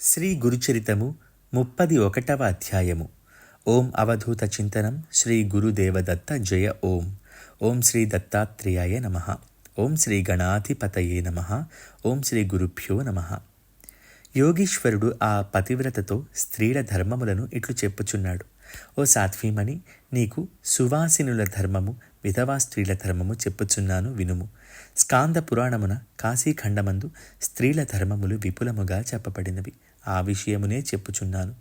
శ్రీ గురుచరితము ముప్పది ఒకటవ అధ్యాయము. ఓం అవధూత చింతనం శ్రీ గురుదేవదత్త జయ ఓం. ఓం శ్రీ దత్తాత్రేయాయ నమ. ఓం శ్రీ గణాధిపతయే నమ. ఓం శ్రీ గురుభ్యో నమ. యోగీశ్వరుడు ఆ పతివ్రతతో స్త్రీల ధర్మములను ఇట్లు చెప్పుచున్నాడు. ఓ సాధ్వీమణి నీకు సువాసినుల ధర్మము విధవా స్త్రీల ధర్మము చెప్పుచున్నాను వినుము. స్కాంద పురాణమున కాశీఖండమందు స్త్రీల ధర్మములు విపులముగా చెప్పబడినవి. ఆ విషయమునే చెప్పుచున్నాను.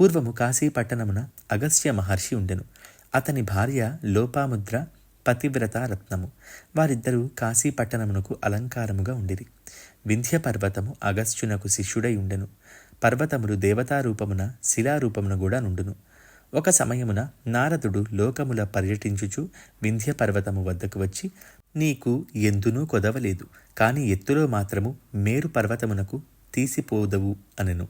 పూర్వము కాశీ పట్టణమున అగస్త్య మహర్షి ఉండెను. అతని భార్య లోపాముద్ర పతివ్రత రత్నము. వారిద్దరూ కాశీ పట్టణమునకు అలంకారముగా ఉండిరి. వింధ్య పర్వతము అగస్త్యునకు శిష్యుడై ఉండెను. పర్వతములు దేవతారూపమున శిలారూపమున కూడా నుండును. ఒక సమయమున నారదుడు లోకముల పర్యటించుచు వింధ్య పర్వతము వద్దకు వచ్చి నీకు ఎందునూ కొదవలేదు. కాని ఎత్తులో మాత్రము మేరు పర్వతమునకు తీసిపోదవు అనెను.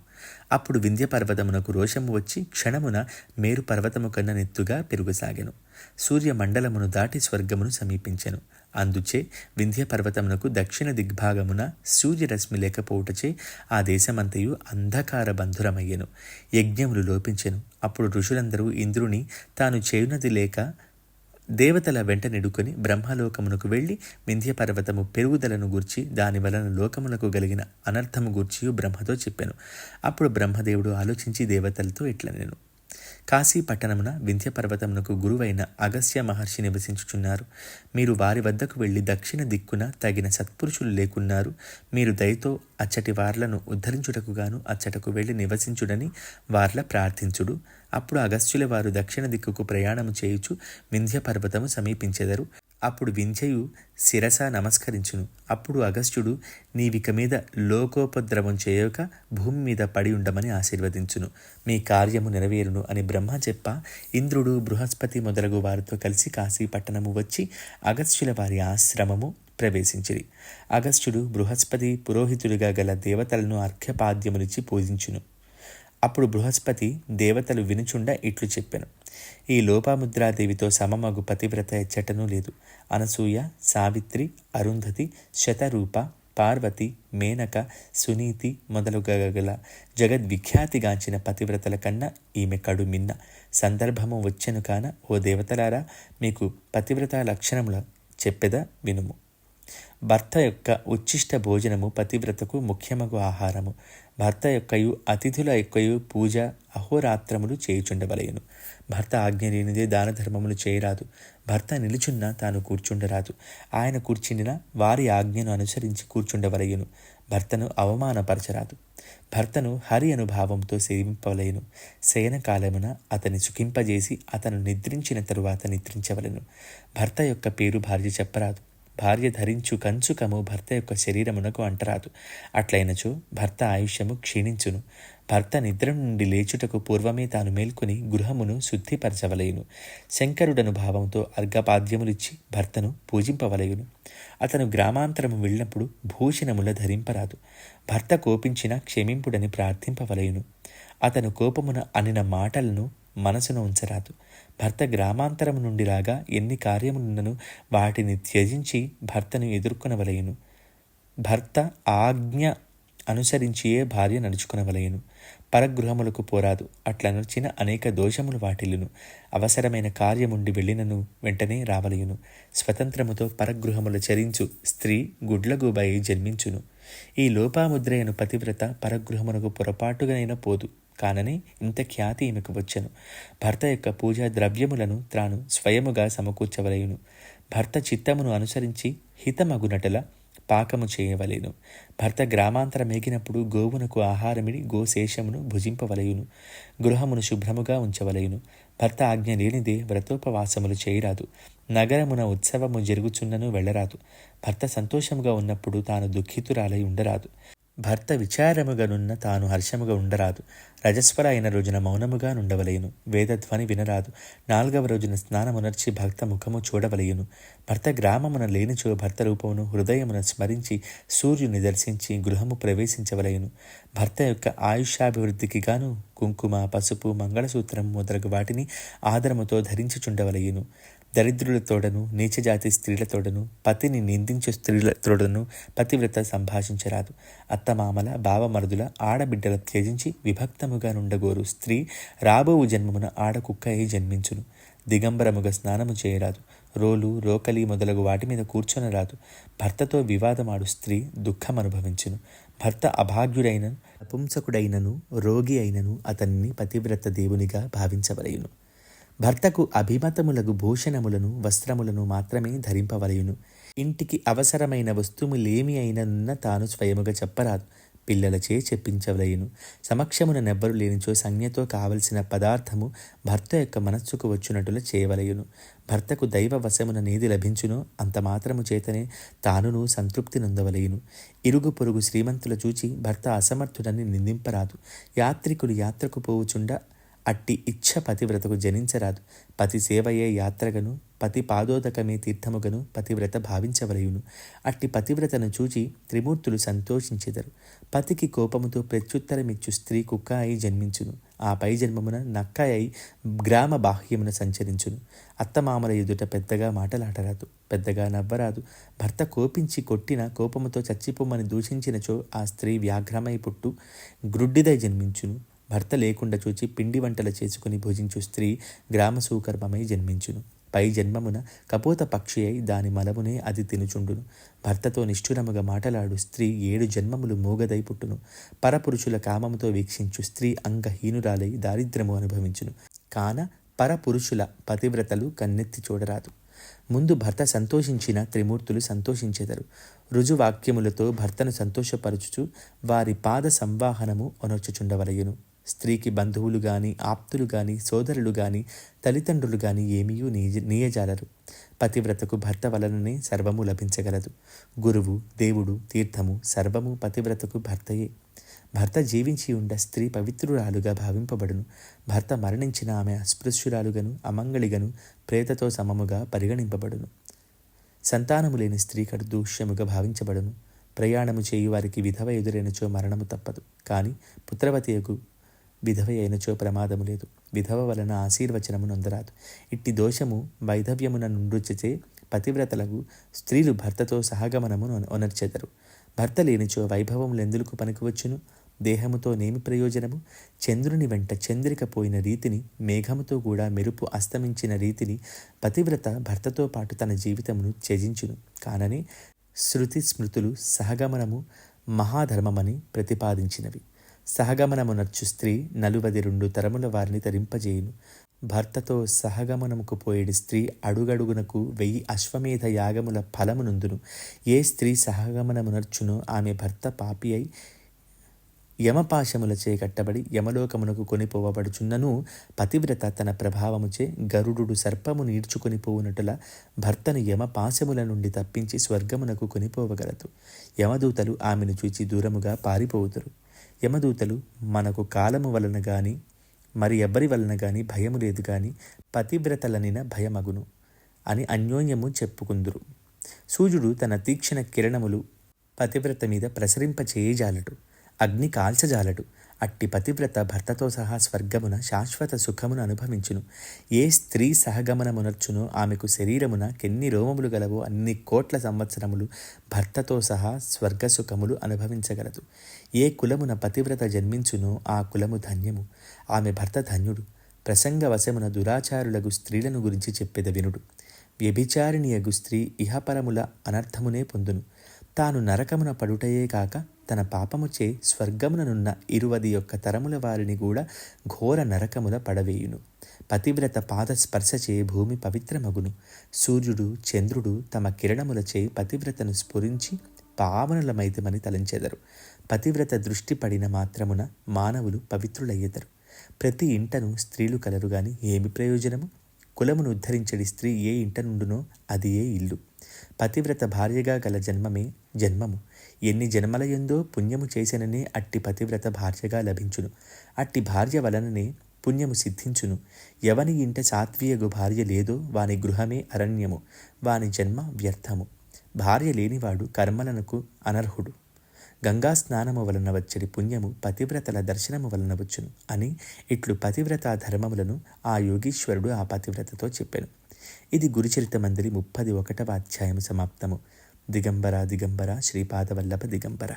అప్పుడు వింధ్య పర్వతమునకు రోషము వచ్చి క్షణమున మేరు పర్వతము కన్న నెత్తుగా పెరుగుసాగెను. సూర్యమండలమును దాటి స్వర్గమును సమీపించెను. అందుచే వింధ్య పర్వతమునకు దక్షిణ దిగ్భాగమున సూర్యరశ్మి లేకపోవుటచే ఆ దేశమంతయు అంధకార బంధురమయ్యెను. యజ్ఞములు లోపించెను. అప్పుడు ఋషులందరూ ఇంద్రుని తాను చేయునది లేక దేవతల వెంట నిడుకొని బ్రహ్మలోకమునకు వెళ్ళి వింధ్య పర్వతము పెరుగుదలను గూర్చి దాని వలన లోకములకు కలిగిన అనర్థము గూర్చి బ్రహ్మతో చెప్పాను. అప్పుడు బ్రహ్మదేవుడు ఆలోచించి దేవతలతో ఇట్లనెను. కాశీ పట్టణమున వింధ్యపర్వతమునకు గురువైన అగస్య మహర్షి నివసించుచున్నారు. మీరు వారి వద్దకు వెళ్ళి దక్షిణ దిక్కున తగిన సత్పురుషులు లేకున్నారు. మీరు దయతో అచ్చటి వార్లను ఉద్ధరించుటకు గాను అచ్చటకు వెళ్ళి నివసించుడని వార్ల ప్రార్థించుడు. అప్పుడు అగస్త్యుల వారు దక్షిణ దిక్కుకు ప్రయాణము చేయుచు వింధ్యపర్వతము సమీపించెదరు. అప్పుడు వింధ్యయు శిరస నమస్కరించును. అప్పుడు అగస్త్యుడు నీవిక మీద లోకోపద్రవం చేయక భూమి మీద పడి ఉండమని ఆశీర్వదించును. మీ కార్యము నెరవేరును అని బ్రహ్మ చెప్ప ఇంద్రుడు బృహస్పతి మొదలగు వారితో కలిసి కాశీ పట్టణము వచ్చి అగస్త్యుల వారి ఆశ్రమము ప్రవేశించిరి. అగస్త్యుడు బృహస్పతి పురోహితుడిగా గల దేవతలను అర్ఘ్యపాద్యమునిచ్చి పూజించును. అప్పుడు బృహస్పతి దేవతలు వినుచుండ ఇట్లు చెప్పాను. ఈ లోపాముద్రాదేవితో సమమగు పతివ్రత ఎచ్చటనూ లేదు. అనసూయ సావిత్రి అరుంధతి శతరూప పార్వతి మేనక సునీతి మొదలుగల జగద్విఖ్యాతిగాంచిన పతివ్రతల కన్నా ఈమె కడుమిన్న సందర్భము వచ్చెను కాన ఓ దేవతలారా మీకు పతివ్రత లక్షణముల చెప్పెదా వినుము. భర్త యొక్క ఉచ్ఛిష్ట భోజనము పతివ్రతకు ముఖ్యమగు ఆహారము. భర్త యొక్కయు అతిథుల యొక్కయు పూజ అహోరాత్రములు చేయుచుండవలయను భర్త ఆజ్ఞ లేనిదే దాన ధర్మములు చేయరాదు. భర్త నిలుచున్న తాను కూర్చుండరాదు. ఆయన కూర్చుండిన వారి ఆజ్ఞను అనుసరించి కూర్చుండవలయను భర్తను అవమానపరచరాదు. భర్తను హరి అనుభావంతో సేవింపవలయను శయనకాలమున అతని సుఖింపజేసి అతను నిద్రించిన తరువాత నిద్రించవలను. భర్త యొక్క పేరు భార్య చెప్పరాదు. భార్య ధరించు కంచుకము భర్త యొక్క శరీరమునకు అంటరాదు. అట్లైనచో భర్త ఆయుష్యము క్షీణించును. భర్త నిద్ర నుండి లేచుటకు పూర్వమే తాను మేల్కొని గృహమును శుద్ధిపరచవలయును శంకరుడను భావంతో అర్ఘపాద్యములిచ్చి భర్తను పూజింపవలయును అతను గ్రామాంతరము వెళ్ళినప్పుడు భూషణముల ధరింపరాదు. భర్త కోపించిన క్షమింపుడని ప్రార్థింపవలయును అతను కోపమున అనిన మాటలను మనసును ఉంచరాదు. భర్త గ్రామాంతరము నుండి రాగా ఎన్ని కార్యములున్నను వాటిని త్యజించి భర్తను ఎదుర్కొనవలయను భర్త ఆజ్ఞ అనుసరించియే భార్య నడుచుకునవలయను పరగృహములకు పోరాదు. అట్లా నడిచిన అనేక దోషములు వాటిల్లును. అవసరమైన కార్యముండి వెళ్ళినను వెంటనే రావలయును స్వతంత్రముతో పరగృహములు చరించు స్త్రీ గుడ్లగూబై జన్మించును. ఈ లోపాముద్రయను పతివ్రత పరగృహమునకు పొరపాటుగానైనా పోదు. కానని ఇంత ఖ్యాతి ఈమెకు వచ్చెను. భర్త యొక్క పూజా ద్రవ్యములను తాను స్వయముగా సమకూర్చవలయును. భర్త చిత్తమును అనుసరించి హితమగునటల పాకము చేయవలేను. భర్త గ్రామాంతర మేగినప్పుడు గోవునకు ఆహారమిడి గోశేషమును భుజింపవలయును. గృహమును శుభ్రముగా ఉంచవలయును. భర్త ఆజ్ఞ లేనిదే వ్రతోపవాసములు చేయరాదు. నగరమున ఉత్సవము జరుగుచున్నను వెళ్ళరాదు. భర్త సంతోషముగా ఉన్నప్పుడు తాను దుఃఖితురాలై ఉండరాదు. భర్త విచారముగనున్న తాను హర్షముగా ఉండరాదు. రజస్వర అయిన రోజున మౌనముగా నుండవలయును వేదధ్వని వినరాదు. నాలుగవ రోజున స్నానమునర్చి భక్త ముఖము చూడవలయును భర్త గ్రామమున లేనిచో భర్త రూపమును హృదయమున స్మరించి సూర్యుని దర్శించి గృహము ప్రవేశించవలయును భర్త యొక్క ఆయుష్యాభివృద్ధికి గాను కుంకుమ పసుపు మంగళసూత్రం మొదలగు వాటిని ఆదరముతో ధరించుచుండవలయును దరిద్రులతోడను నీచజాతి స్త్రీలతోడను పతిని నిందించే స్త్రీలతోడను పతివ్రత సంభాషించరాదు. అత్తమామల బావమరుదుల ఆడబిడ్డల త్యజించి విభక్తముగా నుండగోరు స్త్రీ రాబో జన్మమున ఆడకుక్క అయి జన్మించును. దిగంబరముగా స్నానము చేయరాదు. రోలు రోకలి మొదలగు వాటి మీద కూర్చొనరాదు. భర్తతో వివాదమాడు స్త్రీ దుఃఖం అనుభవించును భర్త అభాగ్యుడైన నపుంసకుడైనను రోగి అయినను అతన్ని పతివ్రత దేవునిగా భావించవలయును. భర్తకు అభిమతములకు భూషణములను వస్త్రములను మాత్రమే ధరింపవలయును. ఇంటికి అవసరమైన వస్తువులేమి అయినన్న తాను స్వయముగా చెప్పరాదు. పిల్లలచే చెప్పించవలయును. సమక్షమున నెవ్వరు లేనిచో సంజ్ఞతో కావలసిన పదార్థము భర్త యొక్క మనస్సుకు వచ్చినట్లు చేయవలయును భర్తకు దైవ వశమున నీది లభించునో అంత మాత్రము చేతనే తానును సంతృప్తి నొందవలయును. ఇరుగు పొరుగు శ్రీమంతుల చూచి భర్త అసమర్థుడని నిందింపరాదు. యాత్రికులు యాత్రకు పోవుచుండ అట్టి ఇచ్ఛ పతివ్రతకు జనించరాదు. పతి సేవయే యాత్రగను పతి పాదోదకమే తీర్థముగను పతివ్రత భావించవలయును. అట్టి పతివ్రతను చూచి త్రిమూర్తులు సంతోషించెదరు. పతికి కోపముతో ప్రత్యుత్తరమిచ్చు స్త్రీ కుక్క అయి జన్మించును. ఆ పై జన్మమున నక్క అయి గ్రామ బాహ్యమున సంచరించును. అత్తమామల ఎదుట పెద్దగా మాటలాటరాదు. పెద్దగా నవ్వరాదు. భర్త కోపించి కొట్టిన కోపముతో చచ్చిపోమని దూషించినచో ఆ స్త్రీ వ్యాఘ్రమై పుట్టు గ్రుడ్డిదై జన్మించును. భర్త లేకుండా చూచి పిండి వంటలు చేసుకుని భుజించు స్త్రీ గ్రామ సూకర్మమై జన్మించును. పై జన్మమున కపోత పక్షి అయి దాని మలమునే అది తినుచుండును. భర్తతో నిష్ఠురముగా మాటలాడు స్త్రీ ఏడు జన్మములు మూగదై పుట్టును. పరపురుషుల కామముతో వీక్షించు స్త్రీ అంగహీనురాలై దారిద్ర్యము అనుభవించును. కాన పరపురుషుల పతివ్రతలు కన్నెత్తి చూడరాదు. ముందు భర్త సంతోషించిన త్రిమూర్తులు సంతోషించెదరు. రుజువాక్యములతో భర్తను సంతోషపరచుచు వారి పాద సంవాహనము అనొచ్చుచుండవలయును. స్త్రీకి బంధువులు కానీ ఆప్తులు కానీ సోదరులు కానీ తల్లిదండ్రులు కానీ ఏమీయూ నీయజాలరు. పతివ్రతకు భర్త వలననే సర్వము లభించగలదు. గురువు దేవుడు తీర్థము సర్వము పతివ్రతకు భర్తయే. భర్త జీవించి ఉండ స్త్రీ పవిత్రురాలుగా భావింపబడును. భర్త మరణించిన ఆమె అస్పృశ్యురాలుగను అమంగళిగను ప్రేతతో సమముగా పరిగణింపబడును. సంతానము లేని స్త్రీ కడు దూష్యముగా భావించబడును. ప్రయాణము చేయు వారికి విధవ ఎదురైనచో మరణము తప్పదు. కానీ పుత్రవతియకు విధవ అయినచో ప్రమాదము లేదు. విధవ వలన ఆశీర్వచనము నొందరాదు. ఇట్టి దోషము వైధవ్యమున నుండుచచే పతివ్రతలకు స్త్రీలు భర్తతో సహగమనము ఒనర్చెదరు భర్త లేనిచో వైభవములు ఎందులకు పనికివచ్చును? దేహముతో నేమి ప్రయోజనము? చంద్రుని వెంట చంద్రిక పోయిన రీతిని మేఘముతో కూడా మెరుపు అస్తమించిన రీతిని పతివ్రత భర్తతో పాటు తన జీవితమును త్యజించును. కానని శృతి స్మృతులు సహగమనము మహాధర్మమని ప్రతిపాదించినవి. సహగమనమునర్చు స్త్రీ నలువది రెండు తరముల వారిని తరింపజేయును. భర్తతో సహగమనముకు పోయేడు స్త్రీ అడుగడుగునకు వెయ్యి అశ్వమేధ యాగముల ఫలమునందును. ఏ స్త్రీ సహగమనమునర్చునో ఆమె భర్త పాపి అయి యమపాశములచే కట్టబడి యమలోకమునకు కొనిపోవబడుచున్నను. పతివ్రత తన ప్రభావముచే గరుడు సర్పము నీడ్చుకొని పోవునటుల భర్తను యమపాశముల నుండి తప్పించి స్వర్గమునకు కొనిపోవగలదు. యమదూతలు ఆమెను చూచి దూరముగా పారిపోవుతురు యమదూతలు మనకు కాలము వలన గాని మరి ఎవ్వరి వలన గాని భయము లేదు గాని పతివ్రతలనిన భయమగును అని అన్యోన్యము చెప్పుకుందురు. సూర్యుడు తన తీక్షణ కిరణములు పతివ్రత మీద ప్రసరింపచేయజాలడు అగ్ని కాల్చజాలడు అట్టి పతివ్రత భర్తతో సహా స్వర్గమున శాశ్వత సుఖమును అనుభవించును. ఏ స్త్రీ సహగమనమునర్చునో ఆమెకు శరీరమున కెన్ని రోమములు గలవో అన్ని కోట్ల సంవత్సరములు భర్తతో సహా స్వర్గ సుఖములు అనుభవించగలదు. ఏ కులమున పతివ్రత జన్మించునో ఆ కులము ధన్యము. ఆమె భర్త ధన్యుడు. ప్రసంగవశమున దురాచారులకు స్త్రీలను గురించి చెప్పేద వినుడు వ్యభిచారిణియగు స్త్రీ ఇహపరముల అనర్థమునే పొందును. తాను నరకమున పడుటయే కాక తన పాపముచే స్వర్గముననున్న ఇరువది యొక్క తరముల వారిని కూడా ఘోర నరకముల పడవేయును. పతివ్రత పాద స్పర్శచే భూమి పవిత్రమగును. సూర్యుడు చంద్రుడు తమ కిరణములచే పతివ్రతను స్ఫురించి పావనులమైతమని తలంచెదరు. పతివ్రత దృష్టి పడిన మాత్రమున మానవులు పవిత్రులయ్యెదరు. ప్రతి ఇంటను స్త్రీలు కలరు గాని ఏమి ప్రయోజనము? కులమును ఉద్ధరించడి స్త్రీ ఏ ఇంట నుండునో అది ఏ ఇల్లు. పతివ్రత భార్యగా గల జన్మమే జన్మము. ఎన్ని జన్మలయందో పుణ్యము చేసిననే అట్టి పతివ్రత భార్యగా లభించును. అట్టి భార్య వలననే పుణ్యము సిద్ధించును. ఎవని ఇంట సాత్వీయగు భార్య లేదో వాని గృహమే అరణ్యము వాని జన్మ వ్యర్థము. భార్య లేనివాడు కర్మలనకు అనర్హుడు. గంగా స్నానము వలన వచ్చడి పుణ్యము పతివ్రతల దర్శనము వలన వచ్చును అని ఇట్లు పతివ్రత ధర్మములను ఆ యోగీశ్వరుడు ఆ పతివ్రతతో చెప్పాను. ఇది గురుచరిత మందిరి ముప్పది ఒకటవ అధ్యాయం సమాప్తము. దిగంబర దిగంబర శ్రీపాదవల్లభ దిగంబర.